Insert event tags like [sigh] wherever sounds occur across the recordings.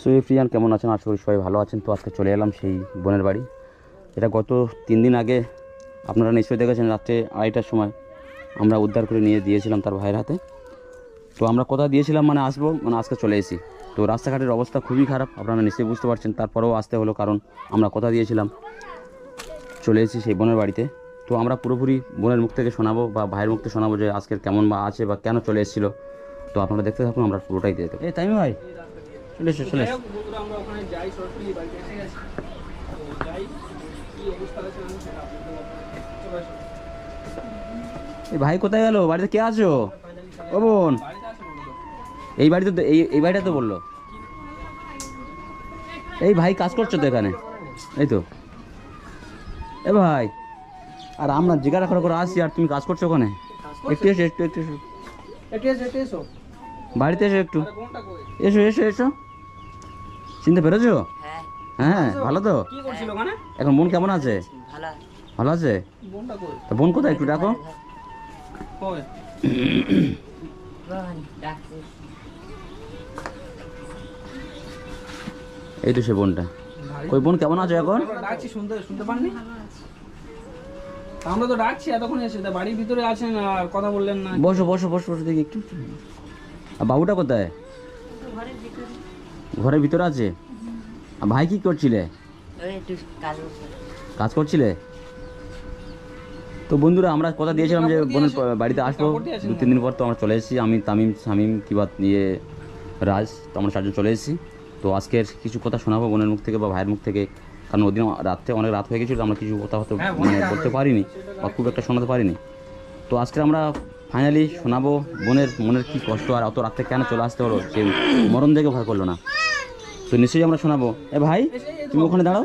সুইফ্রিয়ান কেমন আছেন? আশা করি সবাই ভালো আছেন। তো আজকে চলে এলাম সেই বোনের বাড়ি। এটা গত তিন দিন আগে আপনারা নিশ্চয়ই দেখেছেন, রাত্রে আড়াইটার সময় আমরা উদ্ধার করে নিয়ে দিয়েছিলাম তার ভাইয়ের হাতে। তো আমরা কোথা দিয়েছিলাম মানে আসব মানে আজকে চলে এসেছি। তো রাস্তাঘাটের অবস্থা খুবই খারাপ, আপনারা নিশ্চয়ই বুঝতে পারছেন। তারপরেও আসতে হলো, কারণ আমরা কথা দিয়েছিলাম, চলে এসেছি সেই বোনের বাড়িতে। তো আমরা পুরোপুরি বোনের মুখ থেকে শোনাবো বা ভাইয়ের মুখ থেকে শোনাবো যে আজকের কেমন বা আছে বা কেন চলে এসেছিল। তো আপনারা দেখতে থাকুন, আমরা পুরোটাই দিয়ে দেবো। এই তাই ভাই চলে এসো চলে এসো আমরা ওখানে যাই সরাসরি বাড়িতে এসে গেছি। তো যাই কি অবস্থা আছে সেটা আপনাদের বলব। চলো এসো। এই ভাই কোথায় গেল? বাড়িতে কে আছো? ও বোন। এই বাড়িতে তো এই এই বাড়িটা তো বলল। এই ভাই কাজ করছ তো এখানে? এই তো। এ ভাই আর আমরা জিজ্ঞাসা করে করে আসছি আর তুমি কাজ করছ ওখানে? একটু এসো একটু একটু এসো। বাড়িতে এসো একটু। এসো এসো এসো। চিনতে পেরেছ? হ্যাঁ। ভালো। তো? কি করছিল ওখানে? এখন বোন কেমন আছে? ভালো ভালো আছে? বোনটা কই? তা বোন কোথায় একটু ডাকো। কই? এই তো সে বোনটা। ওই বোন কেমন আছো এখন? ডাকছি শুনতে শুনতে পাননি? আমরা তো ডাকছি এতক্ষণ এসে। তা বাড়ির ভিতরে আছেন আর কথা বললেন না। বসো বসো বসো বসো দেখি একটু। আর বাবুটা কোথায়? ঘরের ভিতরে আছে? আর ভাই কি করছিলে? কাজ করছিলে? তো বন্ধুরা আমরা কথা দিয়েছিলাম যে বোনের বাড়িতে আসব। দু তিন দিন পর তো আমরা চলে এসেছি। আমি তামিম শামিম কিবা নিয়ে রাজ তো আমরা চারজন চলে এসেছি। তো আজকের কিছু কথা শোনাবো বোনের মুখ থেকে বা ভাইয়ের মুখ থেকে। কারণ ওদিন রাত্রে অনেক রাত হয়ে গেছিল আমরা কিছু কথা হয়তো মানে বলতে পারিনি বা খুব একটা শোনাতে পারিনি। তো আজকে আমরা ফাইনালি শোনাবো বোনের মনের কি কষ্ট আর অত রাত্রে কেন চলে আসতে হলো সে মরণ দেখে ভয় করল না। তো নিশ্চয়ই আমরা শোনাবো। এ ভাই তুমি ওখানে দাঁড়াও।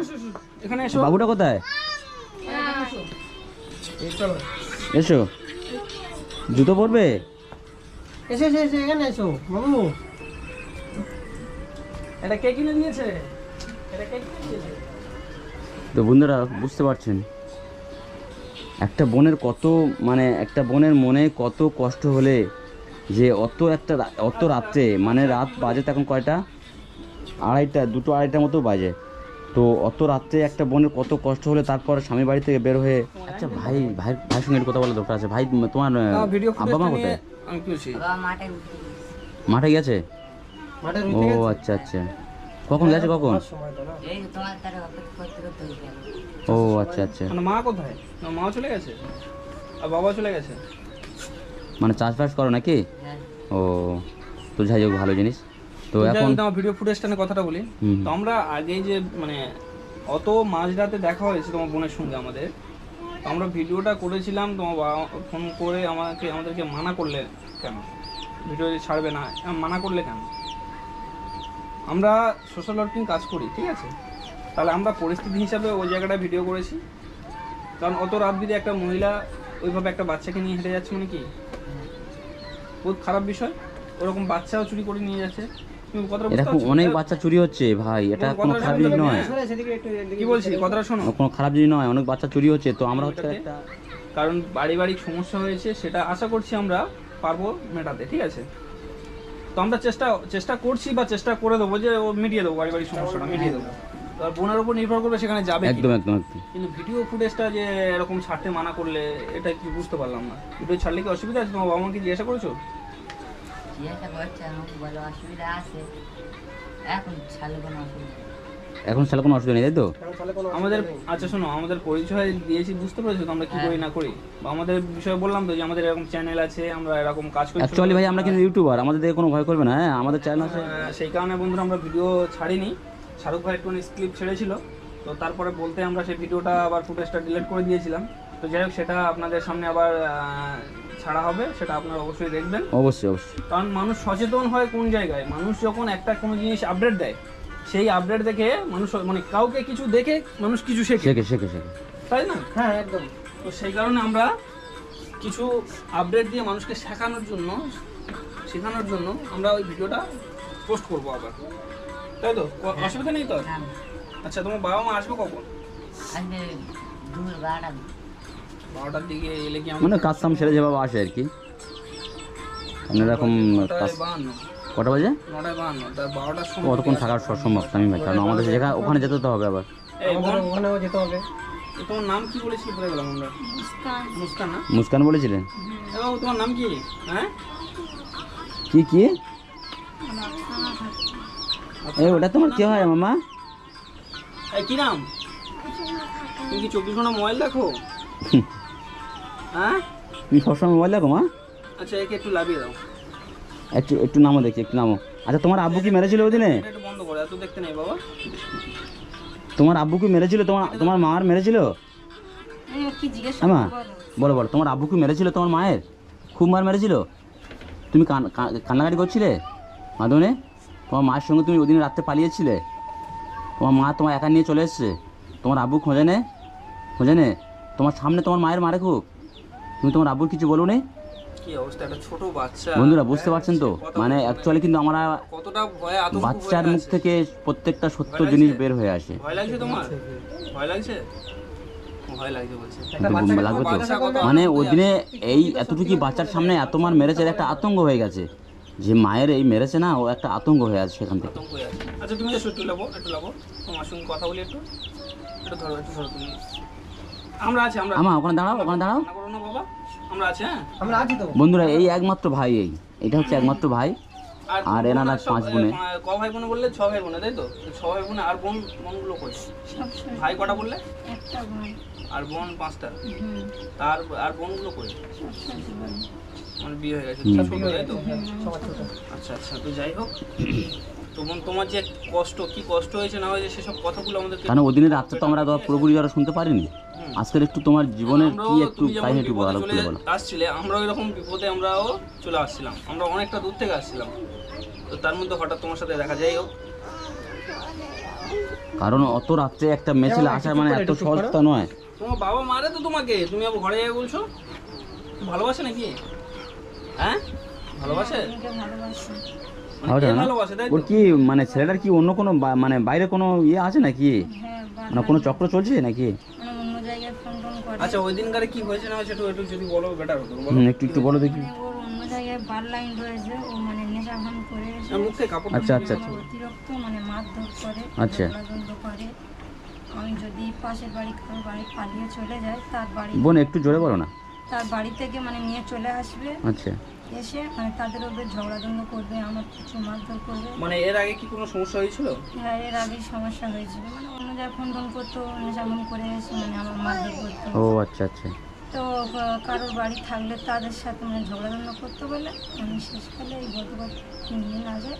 এখানে এসো। বাবুটা কোথায়? এসো। জুতো পরবে? এসে এসে এসে এখানে এসো বাবু। এটা কে কিনে দিয়েছে। এটা কে কিনে দিয়েছে। তো বন্ধুরা বুঝতে পারছেন? একটা বোনের কত মানে একটা বোনের মনে কত কষ্ট হলে যে অত একটা অত রাত্রে মানে রাত বাজে তখন কয়টা? আড়াইটা দুটো আড়াইটার মতো বাজে। তো অত রাত্রে একটা বোনের কত কষ্ট হলে তারপর স্বামী বাড়ি থেকে বের হয়ে আচ্ছা ভাই ভাই ভাইয়ের সঙ্গে একটু কথা বলা দরকার আছে। ভাই তোমার আব্বা মা কোথায়? আমি খুশি বাবা মাঠে গেছে। মাঠে গেছে ও আচ্ছা আচ্ছা। কখন গেছে কখন? সময় তো না? এই তো তোমার তারা অপেক্ষা করতে করতে হয়ে গেল। ও আচ্ছা আচ্ছা। মানে মা কোথায়? না মা চলে গেছে? আর বাবা চলে গেছে? মানে চাষবাস করো নাকি? হ্যাঁ। ও তো যাই হোক ভালো জিনিস। তো এখন ভিডিও ফুটেজটা নিয়ে কথাটা বলি। তো আমরা আগেই যে মানে অত মাঝরাতে দেখা হয়েছে তোমার বোনের সঙ্গে আমাদের। আমরা ভিডিওটা করেছিলাম তোমার বাবা ফোন করে আমাকে আমাদেরকে মানা করলে কেন? ভিডিও ছাড়বে না মানা করলে কেন? আমরা সোশ্যাল ওয়ার্কিং কাজ করি ঠিক আছে? তাহলে আমরা পরিস্থিতি হিসাবে ওই জায়গাটা ভিডিও করেছি। কারণ অত রাত বিদে একটা মহিলা ওইভাবে একটা বাচ্চাকে নিয়ে হেঁটে যাচ্ছে মানে কি? বহুত খারাপ বিষয়। ওরকম বাচ্চাও চুরি করে নিয়ে যাচ্ছে। এরকম অনেক বাচ্চা চুরি হচ্ছে ভাই। এটা কোনো খারাপ জিনিস নয়। কি বলছি? কথাটা শোনো। কোনো খারাপ জিনিস নয় অনেক বাচ্চা চুরি হচ্ছে। তো আমরা হচ্ছে একটা কারণ পারিবারিক সমস্যা হয়েছে সেটা আশা করছি আমরা পারব মেটাতে ঠিক আছে? তো আমরা চেষ্টা চেষ্টা করছি বা চেষ্টা করে দেবো যে ও মিটিয়ে দেবো পারিবারিক সমস্যাটা মিটিয়ে দেবো। আর বোনের উপর নির্ভর করবে সেখানে যাবে একদম একদম একদম। কিন্তু ভিডিও ফুটেজটা যে এরকম ছাড়তে মানা করলে এটা কি বুঝতে পারলাম না। ভিডিও ছাড়লে কি অসুবিধা আছে? তোমার বাবা মাকে জিজ্ঞাসা করেছ? জিজ্ঞাসা করছে আমাকে বলে অসুবিধা আছে। এখন ছাড়লে কোনো অসুবিধা নেই। এখন সালে কোনো অসুবিধা নেই তাই তো? আমাদের আচ্ছা শোনো আমাদের পরিচয় দিয়েছি বুঝতে পেরেছ তো আমরা কি করি না করি? বা আমাদের বিষয়ে বললাম তো যে আমাদের এরকম চ্যানেল আছে আমরা এরকম কাজ করি। অ্যাকচুয়ালি ভাই আমরা কিন্তু ইউটিউবার আমাদের দেখে কোনো ভয় করবে না হ্যাঁ? আমাদের চ্যানেল আছে। সেই কারণে বন্ধুরা আমরা ভিডিও ছাড়িনি। শাহরুখ ভাই একটু ক্লিপ ছেড়েছিল তো তারপরে বলতে আমরা সেই ভিডিওটা আবার ফুটেজটা ডিলিট করে দিয়েছিলাম। তো যাই হোক সেটা আপনাদের সামনে আবার ছাড়া হবে সেটা আপনারা অবশ্যই দেখবেন। অবশ্যই অবশ্যই। কারণ মানুষ সচেতন হয় কোন জায়গায়? মানুষ যখন একটা কোনো জিনিস আপডেট দেয় সেই আপডেট দেখে মানুষ মানে কাউকে কিছু দেখে মানুষ কিছু শেখে। শেখে শেখে শেখে। তাই না? হ্যাঁ একদম। তো সেই কারণে আমরা কিছু আপডেট দিয়ে মানুষকে শেখানোর জন্য শেখানোর জন্য আমরা ওই ভিডিওটা পোস্ট করব আবার। তাই তো? অসুবিধা নেই তো? হ্যাঁ। আচ্ছা তোমার বাবা মা আসবে কখন? আসবে দূর বারোটা। বারোটার দিকে এলে কি মানে কাজ কাম সেরে যেভাবে আসে আর কি। মানে এরকম কাজ কটা বাজে? কতক্ষণ থাকার সম্ভব তামিম ভাই। কারণ আমাদের যেখানে ওখানে যেতে তো হবে আবার। ওখানেও যেতে হবে। তোমার নাম কি বলেছিল বলে গেলাম আমরা? মুস্কান। না? মুস্কান বলেছিলেন? এ বাবু তোমার নাম কি? হ্যাঁ? কি কি? এই ওটা তোমার কি হয় মামা? এই কি নাম? তুমি কি চব্বিশ ঘণ্টা মোবাইল দেখো? [laughs] হ্যাঁ? তুমি সবসময় মোবাইল দেখো মা। আচ্ছা একে একটু লাভিয়ে দাও। একটু একটু নামো দেখি একটু নামো। আচ্ছা তোমার আব্বু কি মেরেছিল ওই দিনে এটা একটু বন্ধ করো এত দেখতে নেই বাবা। তোমার আব্বু কি মেরেছিল? তোমার তোমার মার মেরেছিল? কি জিজ্ঞেস আমা বলো। বলো তোমার আব্বু কি মেরেছিল? তোমার মায়ের? খুব মার মেরেছিল? তুমি কান- কা- কান্নাকাটি করছিলে? মাধবনে? তোমার মায়ের সঙ্গে তুমি ওদিন রাত্রে পালিয়েছিলে? তোমার মা তোমার একা নিয়ে চলে এসছে? তোমার আব্বু খোঁজে নে খোঁজে নে। তোমার সামনে তোমার মায়ের মারে খুব। তুমি তোমার আব্বুর কিছু বলো নি। বন্ধুরা বুঝতে পারছেন তো? মানে অ্যাকচুয়ালি কিন্তু আমরা বাচ্চার মুখ থেকে প্রত্যেকটা সত্য জিনিস বের হয়ে আসে। মানে ওই দিনে এই এতটুকু বাচ্চার সামনে এত মার মেরেছে একটা আতঙ্ক হয়ে গেছে। যে মায়ের এই মেরেছে না ও একটা আতঙ্ক হয়ে আছে সেখান থেকে। আচ্ছা তুমি একটু লাবো একটু লাবো তোমার সঙ্গে কথা বলি একটু? একটু ধরো একটু ধরো তুমি। আমরা আছি আমরা আমা ওখানে দাঁড়াও ওখানে দাঁড়াও। না বাবা। আমরা আছি হ্যাঁ? আমরা আছি তো। বন্ধুরা এই একমাত্র ভাই এই। এটা হচ্ছে একমাত্র ভাই আর এনারা পাঁচ বোনে। ক ভাই বোনে বললে? ছ ভাই বোনে তাই তো? তো ছ ভাই বোনে আর বোন বোনগুলো কই? ভাই। কটা বললে? একটা ভাই। আর বোন পাঁচটা? তার আর বোনগুলো কই? মানে বিয়ে হয়ে গেছে। ছোট তাই তো? আচ্ছা আচ্ছা তো যাই হোক। তো বোন তোমার যে কষ্ট কি কষ্ট হয়েছে না হয়েছে সেসব কথাগুলো আমাদেরকে কারণ ওই দিনের রাত্রে তো আমরা তো পুরোপুরি যারা শুনতে পারিনি। আজকের একটু তোমার জীবনের কি একটু কাহিনী একটু ভালো বলো। আসছিলে আমরাও এরকম বিপদে আমরাও চলে আসছিলাম। আমরা অনেকটা দূর থেকে আসছিলাম। তো তার মধ্যে হঠাৎ তোমার সাথে দেখা যাই হোক। কারণ অত রাত্রে একটা মেছিল আসা মানে এত সস্তা নয়। তোমার বাবা মারে তো তোমাকে তুমি আবার ঘরে যাবে বলছো? ভালোবাসে নাকি? হ্যাঁ? ভালোবাসে? ভালোবাসে। মানে কে ওর মানে ছেলেটার কি অন্য কোনো বা- মানে বাইরে কোনো ইয়ে আছে নাকি? হ্যাঁ মানে কোনো চক্র চলছে নাকি? মানে আচ্ছা ওই দিনকারে কি হয়েছে না একটু একটু যদি বলো বেটার হতো একটু একটু বলো দেখি। মানে অন্য জায়গায় বার লাইন রয়েছে ও মানে নেশা ভান করে এসে আর মুখে কাপড় আচ্ছা আচ্ছা আচ্ছা। অতিরিক্ত মানে মারধর করে আচ্ছা। ঝগড়াঝন্ড করে। আমি যদি পাশের বাড়ি কারোর চলে যাই তার বাড়ি বোন একটু জোরে বলো না। তার বাড়ি থেকে মানে নিয়ে চলে আসবে। আচ্ছা। এসে মানে তাদের ওপরে ঝগড়াঝন্ড করবে আমার কিছু মারধর করবে। মানে এর আগে কি কোনো সমস্যা হয়েছিল? হ্যাঁ এর আগেই সমস্যা হয়েছিল। মানে অন্য জায়গায় ফোন টোন করতো যেমন করে এসে মানে আমার মারধর করতো। ও আচ্ছা আচ্ছা। তো কারোর বাড়ি থাকলে তাদের সাথে মানে ঝগড়াঝন্ড করতে বলে আমি শেষকালে এই গতকাল তিন দিন আগে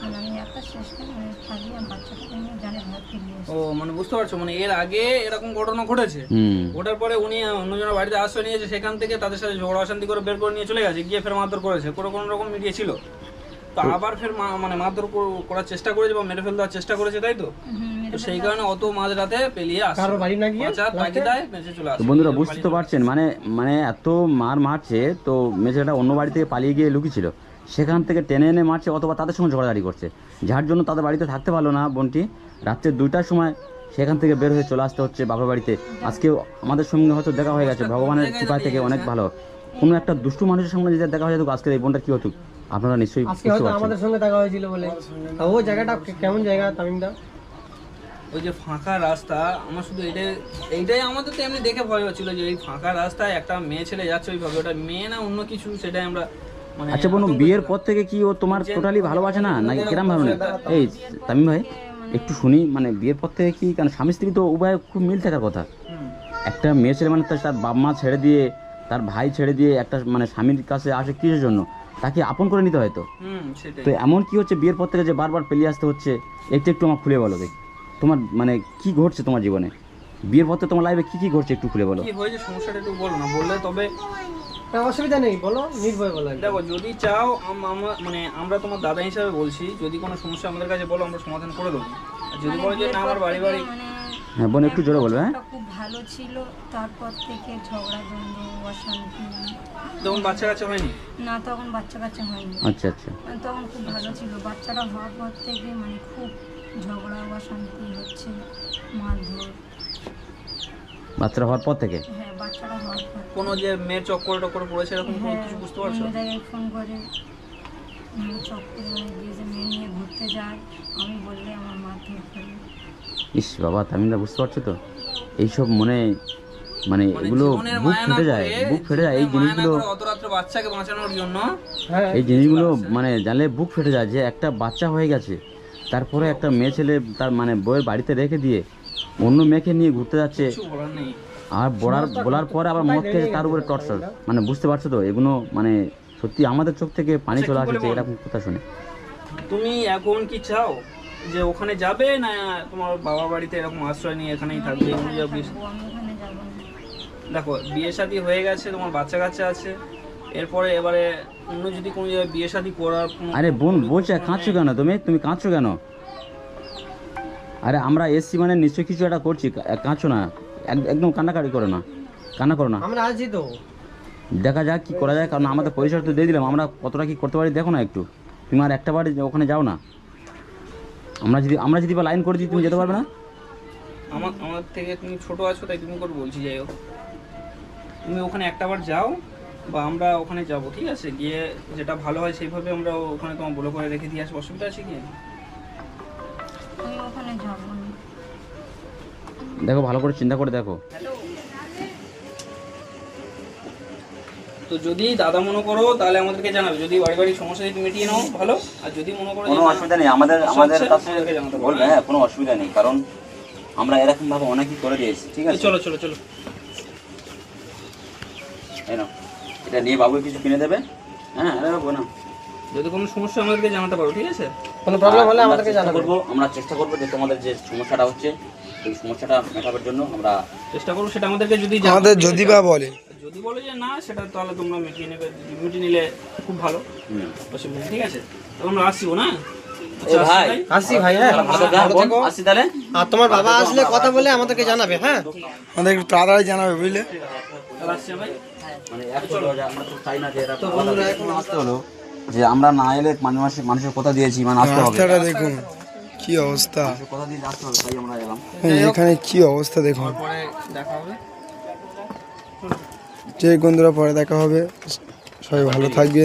মানে আমি একটা শেষকালে মানে আমার বাচ্চাটাকে নিয়ে জানে ঘর ফিরিয়ে ও মানে বুঝতে পারছ মানে এর আগে এরকম ঘটনা ঘটেছে? হুম। ওটার পরে উনি অন্যজনের বাড়িতে আশ্রয় নিয়েছে সেখান থেকে তাদের সাথে ঝগড়া অশান্তি করে বের করে নিয়ে চলে গেছে গিয়ে ফের মারধর করেছে কোনো কোনো রকম মিডিয়ে ছিল? তো আবার ফের মানে মারধর করার চেষ্টা করেছে বা মেরে ফেল দেওয়ার চেষ্টা করেছে তাই তো? সেই কারণে অত মাঝরাতে পেলিয়ে আসছে কারোর বাড়ি না গিয়ে বাঁচার তাগিদায় বেঁচে চলে তো আসছে বন্ধুরা বুঝতে তো পারছেন মানে মানে এত মার মারছে তো মেয়েছেলেটা অন্য বাড়ি থেকে পালিয়ে গিয়ে লুকিয়েছিল। সেখান থেকে টেনে এনে মারছে অথবা তাদের সঙ্গে ঝগড়াঝাড়ি করছে। যার জন্য তাদের বাড়িতে থাকতে পারল না বোনটি। রাত্রে দুইটার সময় সেখান থেকে বের হয়ে চলে আসতে হচ্ছে বাবার বাড়িতে। আজকে আমাদের সঙ্গে হয়তো দেখা হয়ে গেছে ভগবানের কৃপা থেকে অনেক ভালো। কোনো একটা দুষ্টু মানুষের সঙ্গে যদি দেখা হয়ে যেত আজকে এই বোনটা কি হতো? আপনারা নিশ্চয়ই আজকে হয়তো আমাদের সঙ্গে দেখা হয়েছিল বলে। তা ও জায়গাটা কেমন জায়গা তামিমদা? ওই যে ফাঁকা রাস্তা আমার শুধু এটাই এইটাই আমাদের তো এমনি দেখে ভয় হচ্ছিল যে এই ফাঁকা রাস্তায় একটা মেয়ে ছেলে যাচ্ছে ওইভাবে। ওটা মেয়ে না অন্য কিছু সেটাই আমরা মানে আচ্ছা বোন বিয়ের পর থেকে কি ও তোমার টোটালি ভালোবাসে না? নাকি কিরম ভাবে? এই তামিম ভাই একটু শুনি মানে বিয়ের পর থেকে কি কারণ স্বামী স্ত্রী তো উভয় খুব মিল থাকার কথা। একটা মেয়ে ছেলে মানে তার তার বাপ মা ছেড়ে দিয়ে তার ভাই ছেড়ে দিয়ে একটা মানে স্বামীর কাছে আসে কিসের জন্য? তাকে আপন করে নিতে হয়তো হুম সেটাই। তো এমন কি হচ্ছে বিয়ের পর থেকে যে বারবার পেলিয়ে আসতে হচ্ছে একটু একটু আমার খুলে বলো দেখি। তোমার মানে কি ঘটছে তোমার জীবনে? বিয়ের পর তোমার লাইফে কি কি ঘটছে একটু খুলে বলো। কি হয়েছে সমস্যাটা একটু বলো না বললে তবে অসুবিধা নেই বলো নির্ভয় বলো দেখো যদি চাও আম- মানে আমরা তোমার দাদা হিসাবে বলছি যদি কোনো সমস্যা আমাদের কাছে বলো আমরা সমাধান করে দেবো। যদি বলো যে না আমার বাড়ি বাড়ি মানে হ্যাঁ বোন একটু জোরে বলবে হ্যাঁ? খুব ভালো ছিল তারপর থেকে ঝগড়াঝন্ড অশান্তি। তখন বাচ্চা কাচ্চা হয়নি? না তখন বাচ্চা কাচ্চা হয়নি। আচ্ছা আচ্ছা। মানে তখন খুব ভালো ছিল। বাচ্চাটা হওয়ার পর থেকে মানে খুব ঝগড়া অশান্তি হচ্ছে মারধর। বাচ্চারা হওয়ার পর থেকে? হ্যাঁ বাচ্চাটা হওয়ার পর কোনো যে মেয়ের চক্কর টক্কর পড়েছে এরকম কোনো কিছু বুঝতে পারছ? জায়গায় ফোন করে উম, চক্কর দিয়ে যে মেয়ে নিয়ে ঘুরতে যায় আমি বললে আমার মারধর করে ইস বাবা তামিমদা বুঝতে পারছ তো? এইসব মনে মানে মানে এগুলো বুক ফেটে যায় বুক ফেটে যায় এই জিনিসগুলো অত রাত্রে বাচ্চাকে বাঁচানোর জন্য হ্যাঁ। এই জিনিসগুলো মানে জানলে বুক ফেটে যায় যে একটা বাচ্চা হয়ে গেছে। তারপরে একটা মেয়ে ছেলে তার মানে বউয়ের বাড়িতে রেখে দিয়ে অন্য মেয়েকে নিয়ে ঘুরতে যাচ্ছে। কিছু বলার নেই। আর বলার বলার পরে আবার মদ খেয়েছে তার উপরে টর্চার। মানে বুঝতে পারছ তো এগুলো মানে সত্যি আমাদের চোখ থেকে পানি চলে আসছে? এরকম কথা শুনে। তুমি এখন কি চাও? যে ওখানে যাবে না তোমার বাবা বাড়িতে এরকম আশ্রয় নিয়ে এখানেই থাকবে? দেখো বিয়ে শাদী হয়ে গেছে তোমার বাচ্চা কাচ্চা আছে। এরপরে এবারে অন্য যদি কোনো জায়গায় বিয়ে শাদী করার আরে বোন বলছে কাঁদছো কেন তুমি? তুমি কাঁদছো কেন? আরে আমরা এসছি মানে নিশ্চয়ই কিছু একটা করছি কা- কাঁদছো না। এক- একদম কান্নাকাটি করো না কান্না করো না। আমরা আছি তো। দেখা যাক কি করা যায় কারণ আমাদের পয়সা তো দিয়ে দিলাম আমরা কতটা কি করতে পারি দেখো না একটু। তুমি আর একটা বাড়ি ওখানে যাও না। আমরা যদি আমরা যদি বা লাইন করে দিই তুমি যেতে পারবে না? আমার আমার থেকে তুমি ছোট আছো তাই তুমি করে বলছি যাই হোক। তুমি ওখানে একটা বার যাও বা আমরা ওখানে যাব ঠিক আছে? গিয়ে যেটা ভালো হয় সেইভাবে আমরা ওখানে তোমার বলে করে রেখে দিয়ে আসব। অসুবিধা আছে কি? আমি ওখানে যাব দেখো ভালো করে চিন্তা করে দেখো। তো যদি দাদা মনে করো তাহলে আমাদেরকে জানাবে। যদি বাড়ি বাড়ি সমস্যা যদি মিটিয়ে নাও ভালো। আর যদি মনে করো কোনো অসুবিধা নেই। আমাদের আমাদের কাছে জানাতে। বলবে হ্যাঁ কোনো অসুবিধা নেই। কারণ আমরা এরকম ভাবে অনেকই করে দিয়েছি ঠিক আছে? চলো চলো চলো। এই নাও। এটা নিয়ে বাবু কিছু কিনে দেবে? হ্যাঁ আরে বাবু না যদি কোনো সমস্যা আমাদেরকে জানাতে পারো ঠিক আছে? কোনো প্রবলেম হলে আমাদেরকে জানাবে। করব আমরা চেষ্টা করব যে তোমাদের যে সমস্যাটা হচ্ছে এই সমস্যাটা মেটাবার জন্য আমরা চেষ্টা করব সেটা আমাদেরকে যদি আমাদের যদি বা বলে। যদি বলো যে না সেটা তাহলে তোমরা মিটিয়ে নেবে মিটিয়ে নিলে খুব ভালো। অসুবিধা ঠিক আছে তো আমরা আসছি না? আর তোমার বাবা আসলে কথা বলে আমাদেরকে জানাবে হ্যাঁ? আমাদের একটু তাড়াতাড়ি জানাবে বুঝলে? মানে আমরা তো না যে এরা এখন আসতে হলো যে আমরা না এলে মানুষ মানুষের কথা দিয়েছি মানে আসতে হবে। দেখুন কি অবস্থা। মানুষের কথা দিয়ে আসতে হবে তাই আমরা এলাম এখানে কি অবস্থা দেখুন। দেখা হবে। যে বন্ধুরা পরে দেখা হবে সবাই ভালো থাকবেন।